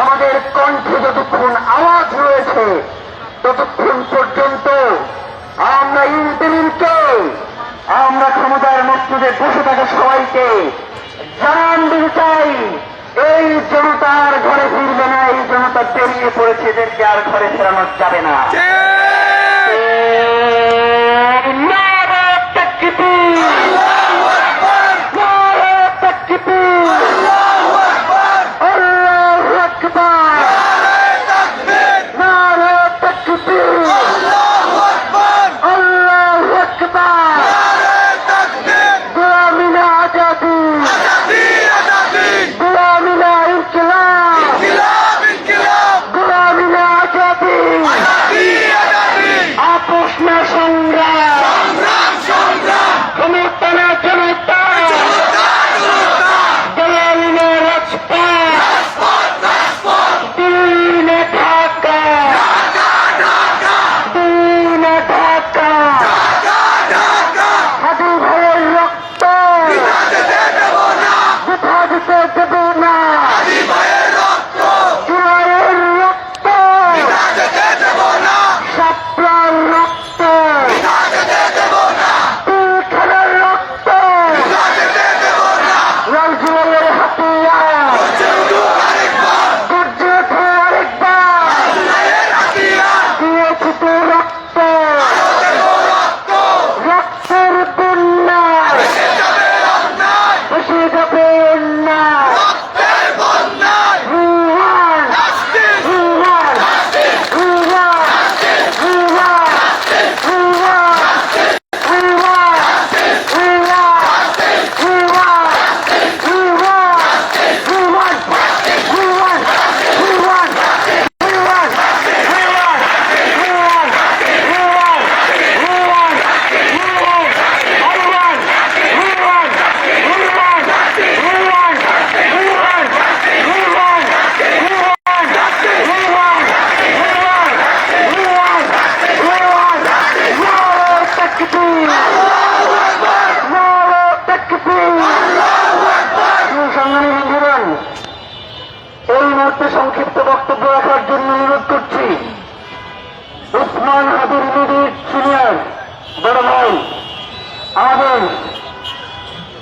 আমাদের কণ্ঠে যতক্ষণ আওয়াজ রয়েছে, ততক্ষণ পর্যন্ত আমরা ইন্টারিমকে আমরা ক্ষমতার মসজিদে বসে থাকা সবাইকে জানান দিতে চাই। এই জনতার ঘরে ফিরবে না, এই জনতা বেরিয়ে পড়েছে, এদেরকে আর ঘরে ফেরানো যাবে না।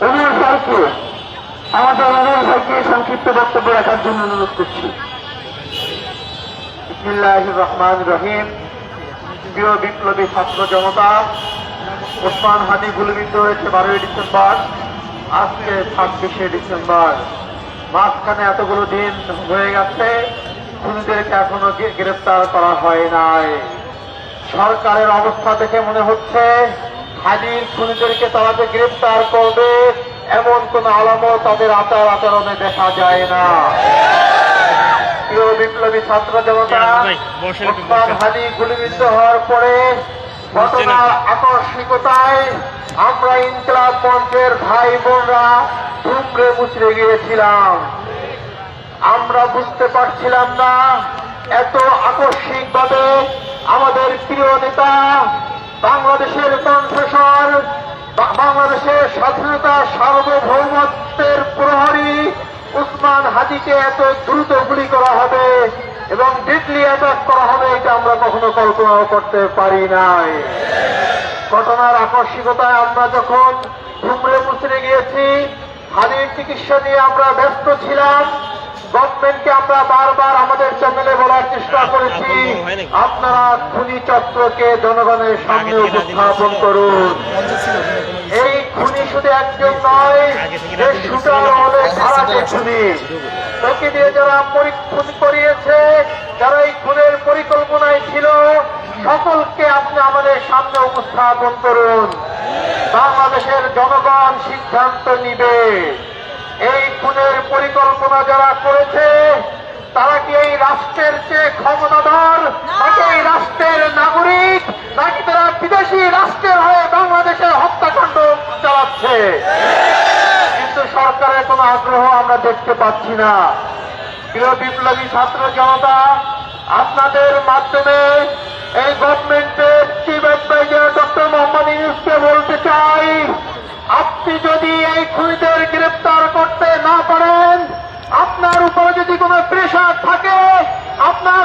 উমর ভাইকে আমাদের উমর ভাইকে সংক্ষিপ্ত বক্তব্য রাখার জন্য অনুরোধ করছি। রহমান রহিম। প্রিয় বিপ্লবী ছাত্র জনতা, ওসমান হাদি গুলিবিদ্ধ হয়েছে বারোই ডিসেম্বর আজকে ছাব্বিশে ডিসেম্বর, মাঝখানে এতগুলো দিন হয়ে গেছে, খুনিদেরকে এখনও গ্রে- গ্রেপ্তার করা হয় নাই। সরকারের অবস্থা দেখে মনে হচ্ছে হাদির খুনিদেরকে তারা যে গ্রেপ্তার করবে। এমন কোন আলামত তাদের আচার আচরণে দেখা যায় না। প্রিয় বিপ্লবী ছাত্র জনতা। হাদি গুলিবিদ্ধ হওয়ার পরে ঘটনার আকস্মিকতায় আমরা ইনকলাব মঞ্চের ভাই বোনরা ধুমড়ে মুচড়ে গিয়েছিলাম। আমরা বুঝতে পারছিলাম না এত আকস্মিক ভাবে আমাদের প্রিয় নেতা বাংলাদেশের কণ্ঠস্বর বাংলাদেশের স্বাধীনতা সার্বভৌমত্বের প্রহরী উসমান হাজিকে এত দ্রুত গুলি করা হবে এবং ডিডলি অ্যাটাক করা হবে, এটা আমরা কখনো কল্পনাও করতে পারি নাই। ঘটনার আকস্মিকতায় আমরা যখন ঘুমড়ে মুচড়ে গিয়েছি হানির চিকিৎসা নিয়ে আমরা ব্যস্ত ছিলাম। গভর্নমেন্টকে আমরা বারবার আমাদের চ্যানেলে বলার চেষ্টা করেছি। আপনারা খুনি চক্রকে জনগণের সামনে উপস্থাপন করুন। এই খুনি শুধু একজন নয় শুটার অনেক ধারাতে খুনি। তোকে দিয়ে যারা পরীক্ষণ করিয়েছে যারা এই খুনের পরিকল্পনায় ছিল সকলকে আপনি আমাদের সামনে উপস্থাপন করুন। বাংলাদেশের জনগণ সিদ্ধান্ত নিবে। এই খুনের পরিকল্পনা যারা করেছে, তারা কি এই রাষ্ট্রের চেয়ে ক্ষমতাধর? নাকি এই রাষ্ট্রের নাগরিক? নাকি তারা বিদেশি রাষ্ট্রের হয়ে বাংলাদেশের হত্যাকাণ্ড চালাচ্ছে? কিন্তু সরকারের কোনো আগ্রহ আমরা দেখতে পাচ্ছি না। প্রিয় বিপ্লবী ছাত্র জনতা, আপনাদের মাধ্যমে এই গভর্নমেন্টের চিফ অ্যাডভাইজার ডক্টর মোহাম্মদ ইউনুসকে বলতে চাই আপনি যদি এই খুনিদের গ্রেফতার করতে না পারেন, আপনার উপরে যদি কোনো প্রেশার থাকে, আপনার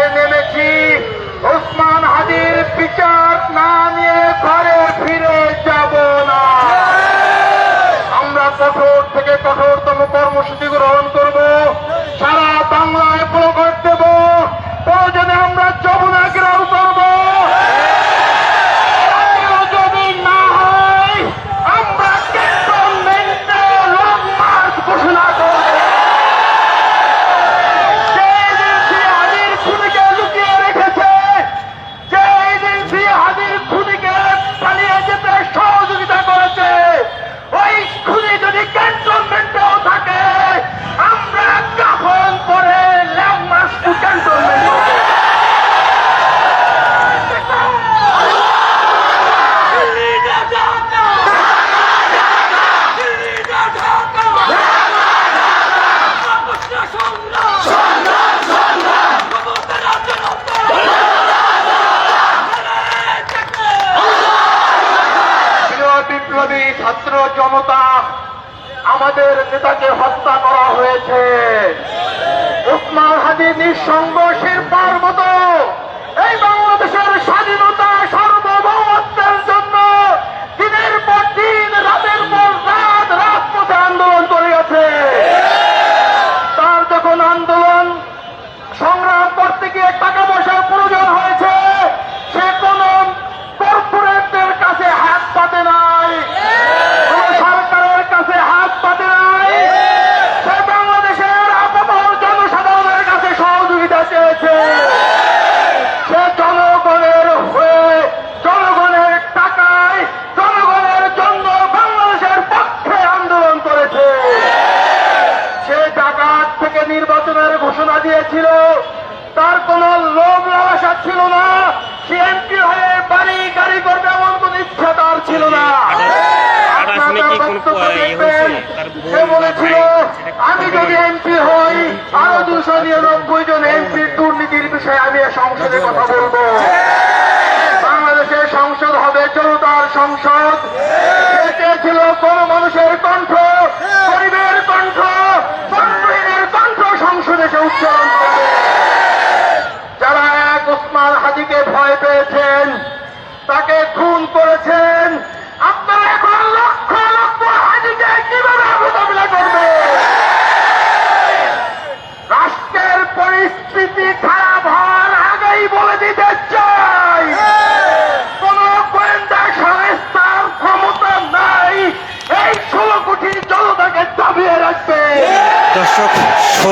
মাঠে নেমেছি। ওসমান হাজির বিচার না নিয়ে ঘরে ফিরে যাব না। আমরা কঠোর থেকে কঠোরতম কর্মসূচি জনতা আমাদের নেতাকে হত্যা করা হয়েছে। উসমান হাদি নিঃসঙ্গ শিল্পার মতো আশা ছিল না। সে এমপি হয়ে বাড়ি গাড়ি করবে এমন কোন ইচ্ছা তার ছিল না। আমি যদি এমপি হই আরও দুশো নিরানব্বই জন এমপির দুর্নীতির বিষয়ে আমি সংসদে কথা বলব। বাংলাদেশের সংসদ হবে জনতার সংসদ।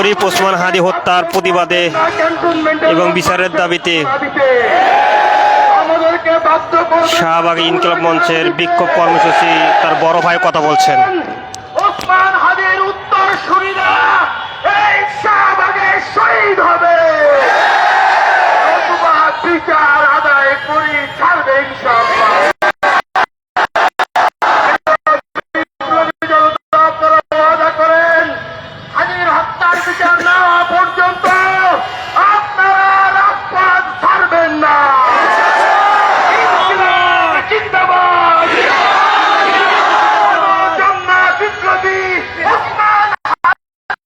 শরীফ ওসমান হাদি হত্যার প্রতিবাদে এবং বিচারের দাবিতে শাহবাগ ইনকলাব মঞ্চের বিক্ষোভ কর্মসূচি তার বড় ভাই কথা বলছেন।